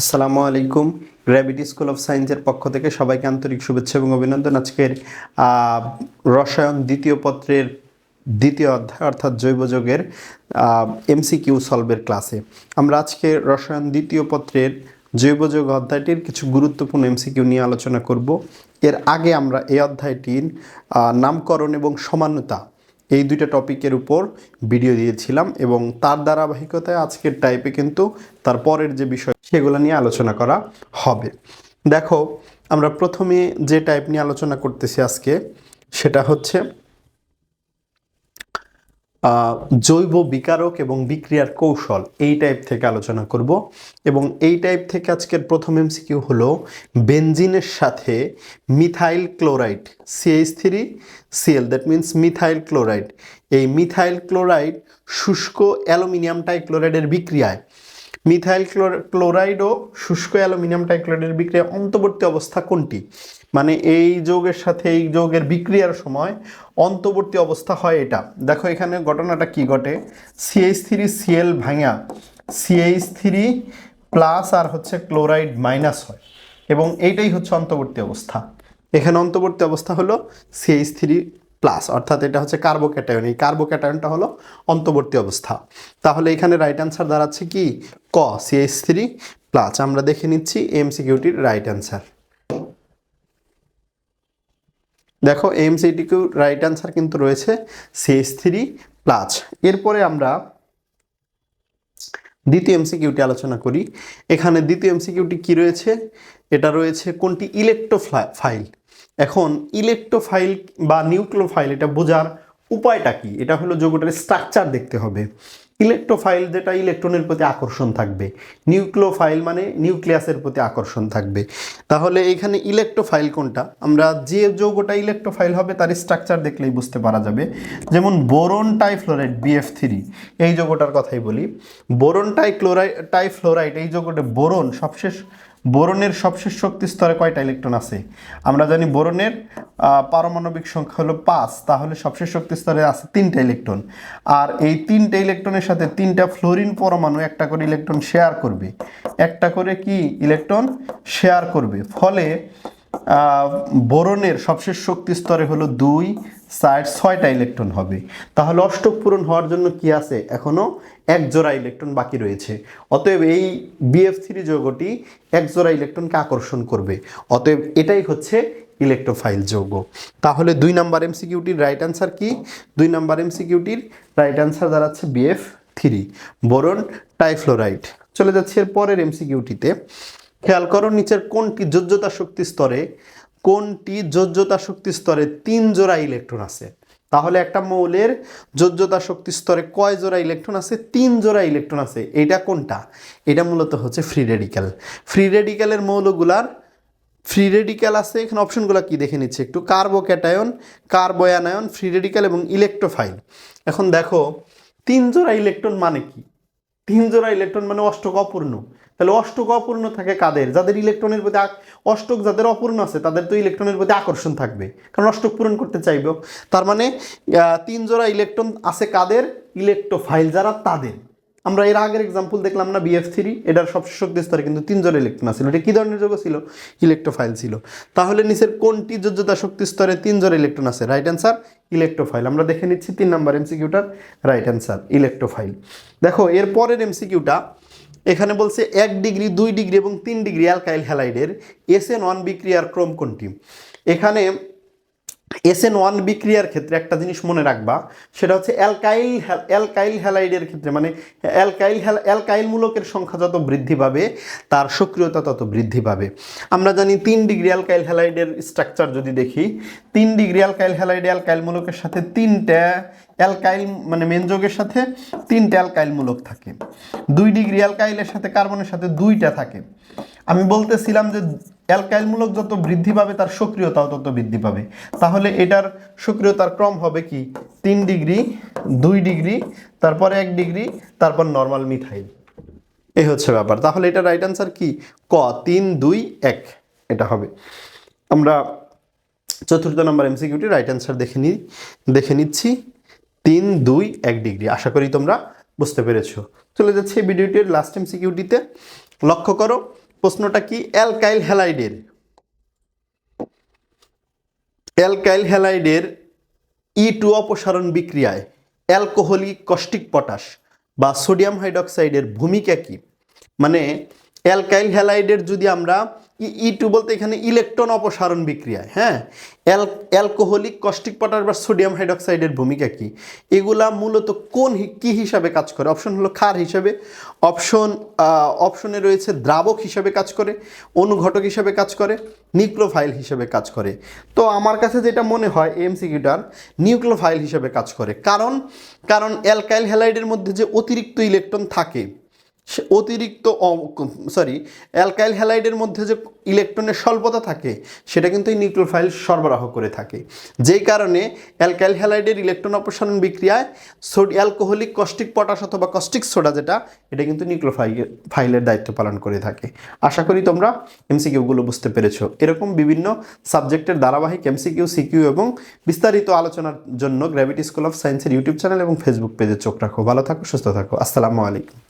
আসসালামু আলাইকুম। Gravity school of সায়েন্সের পক্ষ থেকে সবাইকে আন্তরিক শুভেচ্ছা এবং অভিনন্দন। আজকের রসায়ন দ্বিতীয় পত্রের দ্বিতীয় অধ্যায় অর্থাৎ জৈব যৌগের এমসিকিউ সলভের ক্লাসে আমরা আজকে রসায়ন দ্বিতীয় পত্রের জৈব যৌগ অধ্যায়টির কিছু গুরুত্বপূর্ণ এমসিকিউ নিয়ে আলোচনা করব। এর আগে আমরা এই অধ্যায়টির নামকরণ এবং সমানতা এই দুইটা টপিকের উপর ভিডিও দিয়েছিলাম এবং তার ধারাবাহিকতায় আজকের টাইপে কিন্তু তার পরের যে বিষয়, সেগুলো নিয়ে আলোচনা করা হবে। দেখো, আমরা প্রথমে যে টাইপ নিয়ে আলোচনা করতেছি আজকে, সেটা হচ্ছে জৈব বিকারক এবং বিক্রিয়ার কৌশল এই টাইপ থেকে আলোচনা করব এবং এই টাইপ থেকে আজকের প্রথম এমসিকিউ হলো বেনজিনের সাথে methyl chloride CH three Cl that means methyl chloride. এই মিথাইল ক্লোরাইড শুষ্ক অ্যালুমিনিয়াম টাইক্লোরাইডের বিক্রিয়ায় মিথাইল ক্লোর- ক্লোরাইড ও শুষ্ক অ্যালুমিনিয়াম টাইক্লোরাইডের বিক্রিয়া অন্তর্বর্তী অবস্থা কোনটি? মানে এই যৌগের সাথে এই যৌগের বিক্রিয়ার সময় অন্তর্বর্তী অবস্থা হয় এটা। দেখো এখানে ঘটনাটা কি ঘটে? সিএইচ থ্রি সিএল ভাঙা সিএইচ থ্রি প্লাস আর হচ্ছে ক্লোরাইড মাইনাস হয় এবং এইটাই হচ্ছে অন্তর্বর্তী অবস্থা। এখানে অন্তর্বর্তী অবস্থা হলো সিএইচ থ্রি প্লাস অর্থাৎ এটা হচ্ছে কার্বোক্যাটায়ন এই কার্বোক্যাটায়নটা হলো অন্তর্বর্তী অবস্থা। তাহলে এখানে রাইট অ্যান্সার দাঁড়াচ্ছে কি? ক সিএস থ্রি প্লাস আমরা দেখে নিচ্ছি এমসিকিউটির রাইট অ্যান্সার দেখো এমসিটিকিউ রাইট অ্যান্সার কিন্তু রয়েছে সিএস থ্রি প্লাস এরপরে আমরা দ্বিতীয় এমসিকিউটি আলোচনা করি। এখানে দ্বিতীয় এমসিকিউটি কি রয়েছে? এটা রয়েছে কোনটি? ইলেকট্রোফাইল এখন ইলেকট্রোফাইল বা নিউক্লোফাইল এটা বোঝার উপায়টা কি? এটা হলো যোগটার স্ট্রাকচার দেখতে হবে। ইলেকট্রোফাইল যেটা ইলেকট্রনের প্রতি আকর্ষণ থাকবে। নিউক্লোফাইল মানে নিউক্লিয়াসের প্রতি আকর্ষণ থাকবে। তাহলে এখানে ইলেকট্রোফাইল কোনটা? আমরা যে যৌগটা ইলেকট্রোফাইল হবে তার স্ট্রাকচার দেখলেই বুঝতে পারা যাবে। যেমন বোরন টাইফ্লোরাইড, বিএফ থ্রি, এই যৌগটার কথাই বলি। বোরন টাইক্লোরাইড টাইফ্লোরাইড এই যৌগটা বোরন সবশেষ বোরনের সবশেষ শক্তি স্তরে কয়টা ইলেকট্রন আছে? আমরা জানি বোরনের পারমাণবিক সংখ্যা হলো পাঁচ, তাহলে সবশেষ শক্তি স্তরে আছে তিনটা ইলেকট্রন। আর এই তিনটা ইলেকট্রনের সাথে তিনটা ফ্লোরিন পরমাণু একটা করে ইলেকট্রন শেয়ার করবে। একটা করে কি? ইলেকট্রন শেয়ার করবে। ফলে বোরনের সবশেষ শক্তি স্তরে হলো দুই, চার, ছয়টা ইলেকট্রন হবে। তাহলে অষ্টক পূরণ হওয়ার জন্য কি আছে? এখনও এক জোড়া ইলেকট্রন বাকি রয়েছে। অতএব এই বিএফ থ্রি যৌগটি এক জোড়া ইলেকট্রনকে আকর্ষণ করবে। অতএব এটাই হচ্ছে ইলেকট্রোফাইল যৌগ। তাহলে দুই নাম্বার এমসিকিউটির রাইট অ্যান্সার কি? দুই নাম্বার এমসিকিউটির রাইট অ্যান্সার দাঁড়াচ্ছে বিএফ থ্রি বোরন টাইফ্লোরাইড চলে যাচ্ছে এর পরের এমসিকিউটিতে খেয়াল করো নিচের কোনটি যোজ্যতা শক্তি স্তরে, কোনটি যোজ্যতা শক্তি স্তরে তিন জোড়া ইলেকট্রন আছে? তাহলে একটা মৌলের যোজ্যতা শক্তি স্তরে কয় জোড়া ইলেকট্রন আছে? তিন জোড়া ইলেকট্রন আছে। এটা কোনটা? এটা মূলত হচ্ছে ফ্রি রেডিক্যাল ফ্রি রেডিক্যালের মৌলগুলার ফ্রি রেডিক্যাল আছে, এখানে অপশনগুলো কি দেখে নিচ্ছে একটু? কার্বোক্যাটায়ন কার্বোয়ানায়ন ফ্রি রেডিক্যাল এবং ইলেকট্রোফাইল এখন দেখো, তিন জোড়া ইলেকট্রন মানে কি? তিন জোড়া ইলেকট্রন মানে অষ্টক অপূর্ণ। তাহলে অষ্টক অপূর্ণ থাকে কাদের? যাদের ইলেকট্রনের প্রতি অষ্টক যাদের অপূর্ণ আছে, তাদের তো ইলেকট্রনের প্রতি আকর্ষণ থাকবে। কারণ অষ্টক পূরণ করতে চাইব। তার মানে তিন জোড়া ইলেকট্রন আছে কাদের? ইলেকট্রোফাইল যারা তাদের। আমরা এর আগের এক্সাম্পল দেখলাম না বিএফ থ্রি এটার সবশেষ শক্তি স্তরে কিন্তু তিন জোড়া ইলেকট্রন আছে এটা কী ধরনের যৌগ ছিল? ইলেকট্রোফাইল ছিল। তাহলে নিচের কোনটি যোজ্যতা শক্তি স্তরে তিন জোড়া ইলেকট্রন আছে? রাইট অ্যান্সার ইলেকট্রোফাইল আমরা দেখে নিচ্ছি তিন নাম্বার এমসিকিউটার রাইট অ্যান্সার ইলেকট্রোফাইল দেখো, এর পরের এমসিকিউটা এখানে বলছে এক ডিগ্রি, দুই ডিগ্রি এবং তিন ডিগ্রি অ্যালকাইল হ্যালাইডের এস এন ওয়ান বিক্রিয়ার ক্রম কোনটি? এখানে এসএন ওয়ান বিক্রিয়ার ক্ষেত্রে একটা জিনিস মনে রাখবা, সেটা হচ্ছে অ্যালকাইল অ্যালকাইল হ্যালাইডের ক্ষেত্রে মানে অ্যালকাইল অ্যালকাইল মূলকের সংখ্যা যত বৃদ্ধি পাবে, তার সক্রিয়তা তত বৃদ্ধি পাবে। আমরা জানি তিন ডিগ্রি অ্যালকাইল হ্যালাইডের স্ট্রাকচার যদি দেখি, তিন ডিগ্রি অ্যালকাইল হ্যালাইডে অ্যালকাইল মূলকের সাথে তিনটা অ্যালকাইল মানে মেন যৌগের সাথে তিনটা অ্যালকাইল মূলক থাকে। দুই ডিগ্রি অ্যালকাইলের সাথে কার্বনের সাথে দুইটা থাকে। আমি বলতেছিলাম যে অ্যালকাইলমূলক যত বৃদ্ধি পাবে, তার সক্রিয়তাও তত বৃদ্ধি পাবে। তাহলে এটার সক্রিয়তার ক্রম হবে কি? তিন ডিগ্রি, দুই ডিগ্রি, তারপর এক ডিগ্রি, তারপর নর্মাল মিথাইল। এই হচ্ছে ব্যাপার। তাহলে এটা রাইট অ্যান্সার কি? ক, তিন, দুই, এক। এটা হবে। আমরা চতুর্থ নম্বর এমসিকিউটি রাইট অ্যান্সার দেখে নিই দেখে নিচ্ছি। তিন, দুই, এক ডিগ্রি। আশা করি তোমরা বুঝতে পেরেছ। চলে যাচ্ছে ভিডিওটির লাস্ট এমসিকিউটিতে লক্ষ্য করো প্রশ্নটা কি? অ্যালকাইল হ্যালাইডের। অ্যালকাইল হ্যালাইডের ই টু অপসারণ বিক্রিয়ায় অ্যালকোহলিক কস্টিক পটাশ বা সোডিয়াম হাইড্রক্সাইডের ভূমিকা কি? মানে অ্যালকাইল হ্যালাইডের যদি আমরা ই টু বলতে এখানে ইলেকট্রন অপসারণ বিক্রিয়ায় হ্যাঁ? অ্যাল অ্যালকোহলিক কস্টিক পটাশ বা সোডিয়াম হাইড্রক্সাইডের ভূমিকা কি? এগুলা মূলত কোন কি হিসাবে কাজ করে? অপশন হলো ক্ষার হিসাবে। অপশন অপশনে রয়েছে দ্রাবক হিসাবে কাজ করে, অনুঘটক হিসাবে কাজ করে নিউক্লোফাইল হিসাবে কাজ করে। তো আমার কাছে যেটা মনে হয় এমসিকিউটার নিউক্লোফাইল হিসাবে কাজ করে। কারণ কারণ অ্যালকাইল হ্যালাইডের মধ্যে যে অতিরিক্ত ইলেকট্রন থাকে সে অতিরিক্ত সরি অ্যালকাইল হ্যালাইডের মধ্যে যে ইলেকট্রনের স্বল্পতা থাকে, সেটা কিন্তু এই নিউক্লোফাইল সরবরাহ করে থাকে। যেই কারণে অ্যালকাইল হ্যালাইডের ইলেকট্রন অপসারণ বিক্রিয়ায় সোড, অ্যালকোহলিক, কস্টিক, পটাশ অথবা কস্টিক সোডা যেটা, এটা কিন্তু নিউক্লোফাইল ফাইলের দায়িত্ব পালন করে থাকে। আশা করি তোমরা এমসিকিউগুলো বুঝতে পেরেছ। এরকম বিভিন্ন সাবজেক্টের ধারাবাহিক এমসিকিউ, সিকিউ এবং বিস্তারিত আলোচনার জন্য গ্র্যাভিটি স্কুল অফ সায়েন্সের ইউটিউব চ্যানেল এবং ফেসবুক পেজে চোখ রাখো। ভালো থাকো, সুস্থ থাকো। আসসালামু আলাইকুম।